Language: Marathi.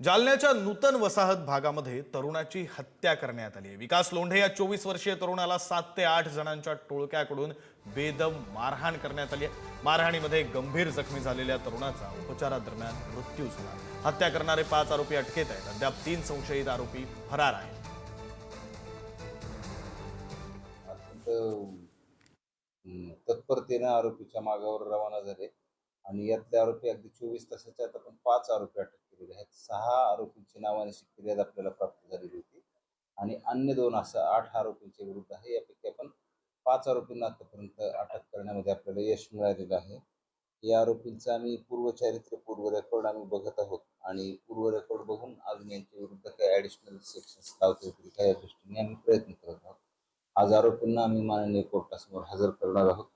जालन्याच्या नूतन वसाहत भागामध्ये तरुणाची हत्या करण्यात आली आहे. विकास लोंढे या चोवीस वर्षीय तरुणाला सात ते आठ जणांच्या टोळक्याकडून बेदम मारहाण करण्यात आली आहे. मारहाणीमध्ये गंभीर जखमी झालेल्या तरुणाचा उपचारादरम्यान मृत्यू झाला. हत्या करणारे पाच आरोपी अटकेत आहेत. अद्याप तीन संशयित आरोपी फरार आहेत. अत्यंत तत्परतेनं आरोपीच्या मागावर रवाना झाले. आणि यातले आरोपी अगदी चोवीस तासाच्या आत आपण पाच आरोपी अटक केलेले आहेत. सहा आरोपींची नावानिशी फिर्याद आपल्याला प्राप्त झालेली होती. आणि अन्य दोन असं आठ आरोपींच्या विरुद्ध आहे. यापैकी आपण पाच आरोपींना आतापर्यंत अटक करण्यामध्ये आपल्याला यश मिळालेलं आहे. या आरोपींचा आम्ही पूर्वचारित्र्य पूर्व रेकॉर्ड आम्ही बघत आहोत. आणि पूर्व रेकॉर्ड बघून अजून यांच्या विरुद्ध काही ॲडिशनल सेक्शन्स लावता येतील का या दृष्टीने आम्ही प्रयत्न करत आहोत. आज आरोपींना आम्ही माननीय कोर्टासमोर हजर करणार आहोत.